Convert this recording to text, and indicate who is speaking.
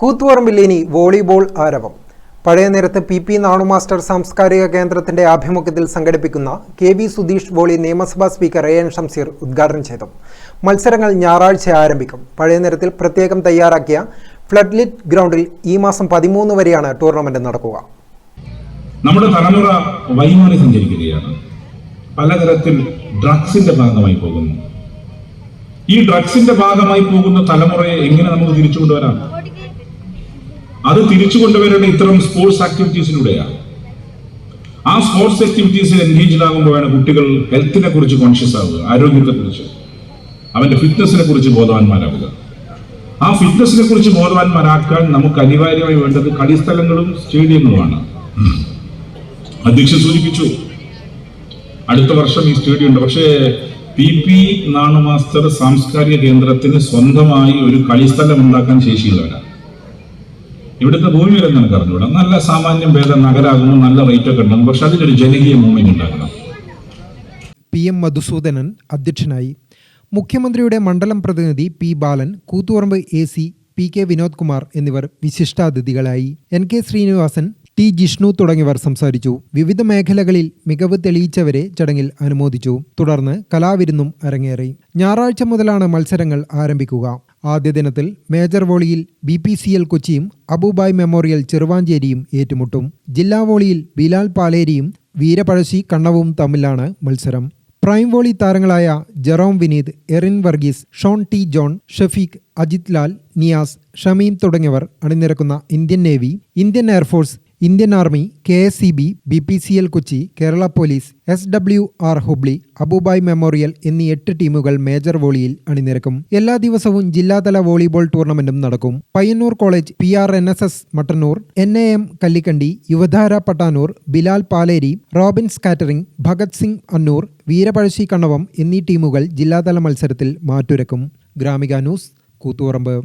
Speaker 1: കൂത്തുപറമ്പിൽ ഇനി വോളിബോൾ ആരവം. പഴയ നേരത്ത് പി പി നാണുമാസ്റ്റർ സാംസ്കാരിക കേന്ദ്രത്തിന്റെ ആഭിമുഖ്യത്തിൽ സംഘടിപ്പിക്കുന്ന കെ വി സുധീഷ് വോളി നിയമസഭാ സ്പീക്കർ എ എൻ ഷംസീർ ഉദ്ഘാടനം ചെയ്തു. മത്സരങ്ങൾ ഞായറാഴ്ച ആരംഭിക്കും. പഴയ നേരത്തിൽ പ്രത്യേകം തയ്യാറാക്കിയ ഫ്ലഡ്ലിറ്റ് ഗ്രൗണ്ടിൽ ഈ മാസം പതിമൂന്ന് വരെയാണ് ടൂർണമെന്റ് നടക്കുക.
Speaker 2: നമ്മുടെ തലമുറ വൈമാറി സഞ്ചരിക്കുകയാണ്. പലതരത്തിൽ ഡ്രഗ്സിന്റെ ഭാഗമായി പോകുന്നു. ഈ ഡ്രഗ്സിന്റെ ഭാഗമായി പോകുന്ന തലമുറയെ എങ്ങനെ നമുക്ക് തിരിച്ചു കൊണ്ടുവരാം അത് തിരിച്ചു കൊണ്ടുവരേണ്ട ഇത്തരം സ്പോർട്സ് ആക്ടിവിറ്റീസിലൂടെയാണ് ആ സ്പോർട്സ് ആക്ടിവിറ്റീസിൽ എൻഗേജ്ഡ് ആകുമ്പോഴാണ് കുട്ടികൾ ഹെൽത്തിനെ കുറിച്ച് കോൺഷ്യസ് ആവുക ആരോഗ്യത്തെ കുറിച്ച് അവന്റെ ഫിറ്റ്നസിനെ കുറിച്ച് ബോധവാന്മാരാവുക. ആ ഫിറ്റ്നസിനെ കുറിച്ച് ബോധവാന്മാരാക്കാൻ നമുക്ക് അനിവാര്യമായി വേണ്ടത് കളിസ്ഥലങ്ങളും സ്റ്റേഡിയങ്ങളുമാണ്. അധ്യക്ഷൻ സൂചിപ്പിച്ചു അടുത്ത വർഷം ഈ സ്റ്റേഡിയം ഉണ്ട്. പക്ഷേ പി പി നാണു മാസ്റ്റർ സാംസ്കാരിക കേന്ദ്രത്തിന് സ്വന്തമായി ഒരു കളിസ്ഥലം ഉണ്ടാക്കാൻ ശേഷിയുള്ളവരാണ്. ഇവിടുത്തെ ഭൂമി വരെ നിനക്ക് അറിഞ്ഞുകൂടാ നല്ല സാമാന്യം ഭേദം നഗരാകുന്നു നല്ല റേറ്റ് ഒക്കെ ഉണ്ടാകും പക്ഷെ അതിലൊരു ജനകീയ മൂവ്മെന്റ് ഉണ്ടാക്കണം
Speaker 1: പി എം മധുസൂദനൻ അധ്യക്ഷനായി. മുഖ്യമന്ത്രിയുടെ മണ്ഡലം പ്രതിനിധി P Balan Koothuparamba A C P K Vinod Kumar എന്നിവർ വിശിഷ്ടാതിഥികളായി. N K Sreenivasan T Jishnu തുടങ്ങിയവർ സംസാരിച്ചു. വിവിധ മേഖലകളിൽ മികവ് തെളിയിച്ചവരെ ചടങ്ങിൽ അനുമോദിച്ചു. തുടർന്ന് കലാവിരുന്നും അരങ്ങേറി. ഞായറാഴ്ച മുതലാണ് മത്സരങ്ങൾ ആരംഭിക്കുക. ആദ്യ ദിനത്തിൽ മേജർ വോളിയിൽ ബി പി സി എൽ കൊച്ചിയും അബുബായ് മെമ്മോറിയൽ ചെറുവാഞ്ചേരിയും ഏറ്റുമുട്ടും. ജില്ലാ വോളിയിൽ ബിലാൽ പാലേരിയും വീരപഴശ്ശി കണ്ണവും തമ്മിലാണ് മത്സരം. പ്രൈം വോളി താരങ്ങളായ Jerome Vineeth Erin Varghese Shon T John Shafeeq Ajith Lal Niyas Shameem തുടങ്ങിയവർ അണിനിരക്കുന്ന Indian navy Indian air force Indian army K S C B B P C L Kochi Kerala police S W R Hubli Abubai memorial എന്നീ എട്ട് ടീമുകൾ major വോളിയിൽ അണിനിരക്കും. എല്ലാ ദിവസവും ജില്ലാതല volleyball ടൂർണമെന്റും നടക്കും. Payyanur college P R N S S Mattannur N A M Kallikkandi Yuvadhara Pattanur Bilal Paleri Robins catering Bhagat Singh Annur Veerapazhassi Kannavam എന്നീ ടീമുകൾ ജില്ലാതല മത്സരത്തിൽ മാറ്റുരക്കും. ഗ്രാമിക ന്യൂസ് കൂത്തുപറമ്പ്.